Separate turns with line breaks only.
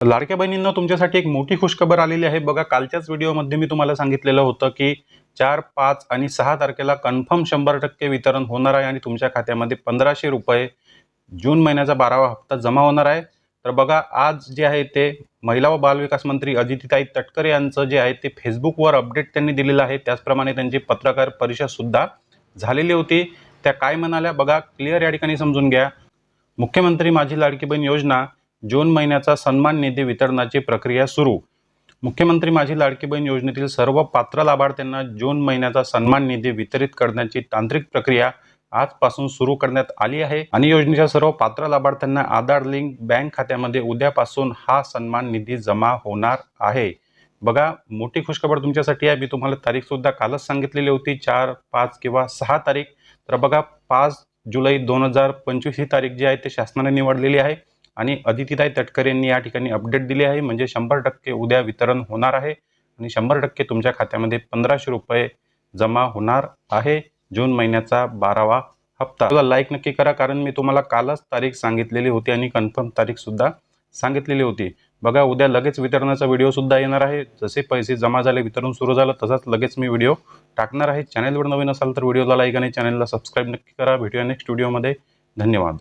लाडक्या बहिणींना तुमच्यासाठी एक मोठी खुशखबर आलेली आहे. बघा कालच्याच व्हिडिओमध्ये मी तुम्हाला सांगितलेलं होतं की चार पाच आणि सहा तारखेला कन्फर्म शंभर टक्के वितरण होणार आहे आणि तुमच्या खात्यामध्ये पंधराशे रुपये जून महिन्याचा बारावा हप्ता जमा होणार आहे. तर बघा आज जे आहे ते महिला व बालविकास मंत्री अदितीताई तटकरे यांचं जे आहे ते फेसबुकवर अपडेट त्यांनी दिलेलं आहे. त्याचप्रमाणे त्यांची पत्रकार परिषदसुद्धा झालेली होती. त्या काय म्हणाल्या? बघा क्लिअर या ठिकाणी समजून घ्या. मुख्यमंत्री माझी लाडकी बहीण योजना जून महिन्याचा सन्मान निधी वितरणाची प्रक्रिया सुरू. मुख्यमंत्री माझी लाडकी बहीण योजनेतील सर्व पात्र लाभार्थ्यांना जून महिन्याचा सन्मान निधी वितरित करण्याची तांत्रिक प्रक्रिया आजपासून सुरू करण्यात आली आहे. आणि योजनेच्या सर्व पात्र लाभार्थ्यांना आधार लिंक बँक खात्यामध्ये उद्यापासून हा सन्मान निधी जमा होणार आहे. बघा मोठी खुशखबर तुमच्यासाठी आहे. मी तुम्हाला तारीख सुद्धा कालच सांगितलेली होती. चार पाच किंवा सहा तारीख. तर बघा पाच जुलै दोन हजार पंचवीस ही तारीख जी आहे ते शासनाने निवडलेली आहे. आणि अदितीताई तटकर यांनी या ठिकाणी अपडेट दिली आहे. म्हणजे शंभर टक्के उद्या वितरण होणार आहे आणि शंभर टक्के तुमच्या खात्यामध्ये पंधराशे रुपये जमा होणार आहे. जून महिन्याचा बारावा हप्ता. तुला लाईक नक्की करा कारण मी तुम्हाला कालच तारीख सांगितलेली होती आणि कन्फर्म तारीखसुद्धा सांगितलेली होती. बघा उद्या लगेच वितरणाचा व्हिडिओसुद्धा येणार आहे. जसे पैसे जमा झाले वितरण सुरू झालं तसाच लगेच मी व्हिडिओ टाकणार आहे. चॅनलवर नवीन असाल तर व्हिडिओला लाईक आणि चॅनलला सबस्क्राईब नक्की करा. भेटूया नेक्स्ट व्हिडिओमध्ये धन्यवाद.